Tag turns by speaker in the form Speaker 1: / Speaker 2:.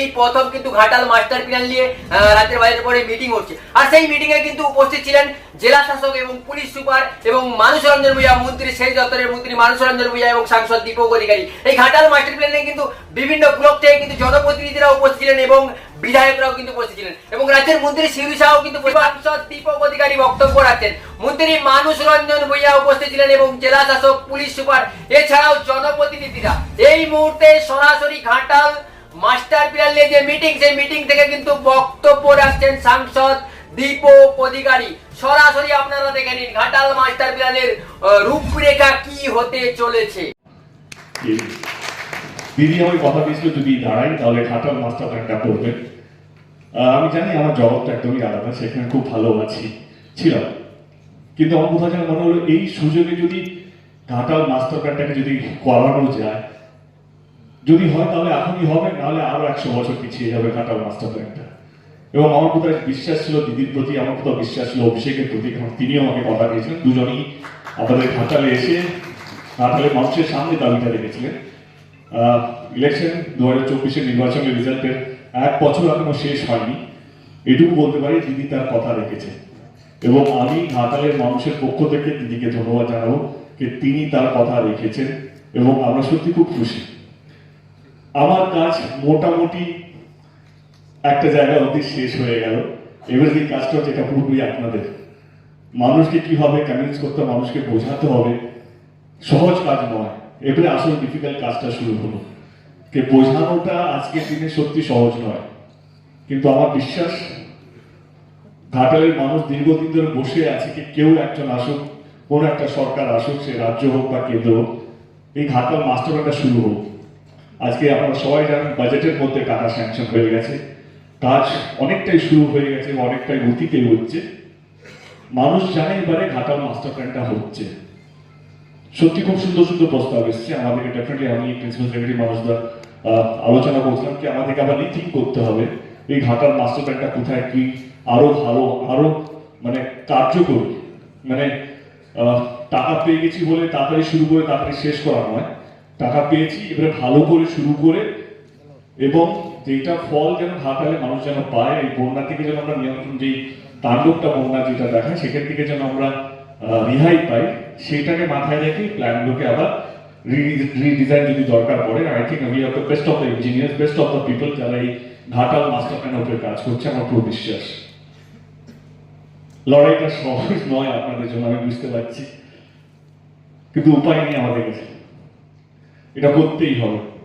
Speaker 1: এই প্রথম কিন্তু ঘাটাল মাস্টার প্ল্যান নিয়ে রাতের বাইরের পরে মিটিং হচ্ছে। আর সেই মিটিং কিন্তু উপস্থিত ছিলেন জেলা শাসক এবং পুলিশ সুপার এবং মানুষ রঞ্জন ভূঁইয়া, মন্ত্রী সেই দপ্তরের মন্ত্রী মানুষ রঞ্জন ভূঁইয়া এবং সাংসদ দীপক অধিকারী। এই ঘাটাল মাস্টার প্ল্যানে কিন্তু বিভিন্ন ব্লক থেকে কিন্তু জনপ্রতিনিধিরা উপস্থিত ছিলেন এবং বিধায়করাও কিন্তু উপস্থিত ছিলেন। এবং রাজ্যের মন্ত্রী শিরু সাহ কিন্তু সাংসদ দীপক অধিকারী বক্তব্য রাখছেন। মন্ত্রী মানুষ রঞ্জন ভূঁইয়া উপস্থিত ছিলেন এবং জেলা শাসক, পুলিশ সুপার, এছাড়াও জনপ্রতিনিধিরা। এই মুহূর্তে সরাসরি ঘাটাল মাস্টার প্ল্যান যে মিটিং সেই মিটিং থেকে কিন্তু বক্তব্য রাখছেন সাংসদ দীপক অধিকারী। সরাসরি আপনারা দেখে নিন ঘাটাল মাস্টার আহ, রূপরেখা কি হতে চলেছে?
Speaker 2: দিদি আমাকে কথা দিয়েছিল যদি দাঁড়াই তাহলে ঘাটাল মাস্টার প্ল্যানটা করবেন। আমি জানি আমার জবাবটা একদমই আলাদা সেখানে খুব ভালো আছি ছিলাম। কিন্তু আমার কোথাও যেন মনে হলো এই সুযোগে যদি ঘাটাল মাস্টার প্ল্যানটাকে যদি করানো যায় যদি হয় তাহলে এখনই হবে, নাহলে আরও একশো বছর পিছিয়ে যাবে ঘাটাল মাস্টার প্ল্যানটা। এবং আমার কোথায় বিশ্বাস ছিল, দিদির প্রতি আমার কোথাও বিশ্বাস ছিল, অভিষেকের প্রতি, কারণ তিনিও আমাকে কথা দিয়েছিলেন দুজনই আমাদের ঘাটালে এসে ঘাটালে মানুষের সামনে দাবিটা রেখেছিলেন। ইলেকশন দু হাজার চব্বিশের নির্বাচনের রেজাল্টের এক বছর এখনও শেষ হয়নি। এটুকু বলতে পারি, দিদি তার কথা রেখেছে। এবং আমি ঘাটালের মানুষের পক্ষ থেকে দিদিকে ধন্যবাদ জানাব, যে তিনি তার কথা রেখেছেন। এবং আমরা সত্যি খুব খুশি। আমার কাজ মোটামুটি একটা জায়গা অবধি শেষ হয়ে গেল। এবার যে কাজটা হচ্ছে এটা পুরোপুরি আপনাদের। মানুষকে কীভাবে কনভিন্স করতে মানুষকে বোঝাতে হবে। সহজ কাজ নয়। এবারে আসল ডিফিকাল্ট কাজটা শুরু হলো কে বোঝানোটা আজকের দিনে সত্যি সহজ নয়। কিন্তু আমার বিশ্বাস, ঘাটালের মানুষ দীর্ঘদিন ধরে বসে আছে কি কেউ একজন আসুক, কোন একটা সরকার আসুক, সে রাজ্য হোক বা কেন্দ্র হোক, এই ঘাটাল মাস্টার প্ল্যানটা শুরু হোক। আজকে আপনারা সবাই জানেন বাজেটের মধ্যে টাকা স্যাংশন হয়ে গেছে। কাজ অনেকটাই শুরু হয়ে গেছে অনেকটাই গতিতে হচ্ছে। মানুষ জানে এবারে ঘাটাল মাস্টার প্ল্যানটা হচ্ছে। সত্যি খুব সুন্দর সুন্দর প্রস্তাব এসছে। আমাদেরকে ডেফিনেটলি আমি প্রিন্সিপাল সেক্রেটারি মানুষদা আহ, আলোচনা করছিলাম কি আমাদেরকে আবার রিথিং করতে হবে। এই ঘাটার মাস্টার প্ল্যানটা কোথায় কি আরও ভালো আরও মানে কার্যকরী মানে টাকা পেয়ে গেছি বলে তাড়াতাড়ি শুরু করে তাড়াতাড়ি শেষ করা নয়। টাকা পেয়েছি, এবারে ভালো করে শুরু করে এবং যেটা ফল যেন ঘাটালে মানুষ যেন পায়, এই বন্যা থেকে যেন আমরা নিয়ন্ত্রণ, যেই তাণ্ডবটা বন্যা যেটা দেখায়, সেখান থেকে যেন আমরা রেহাই পাই, সেটাকে মাথায় রেখে প্ল্যানগুলোকে আবার রিডিজাইন যদি দরকার পড়ে I think we are the best of the engineer best of the people যারা এই ঘাটাল মাস্টার প্ল্যানের উপরে কাজ করছে, আমার পুরো বিশ্বাস। লড়াইটা সহজ নয় আপনাদের জন্য, আমি বুঝতে পারছি। কিন্তু উপায় নেই আমাদের কাছে এটা করতেই হবে।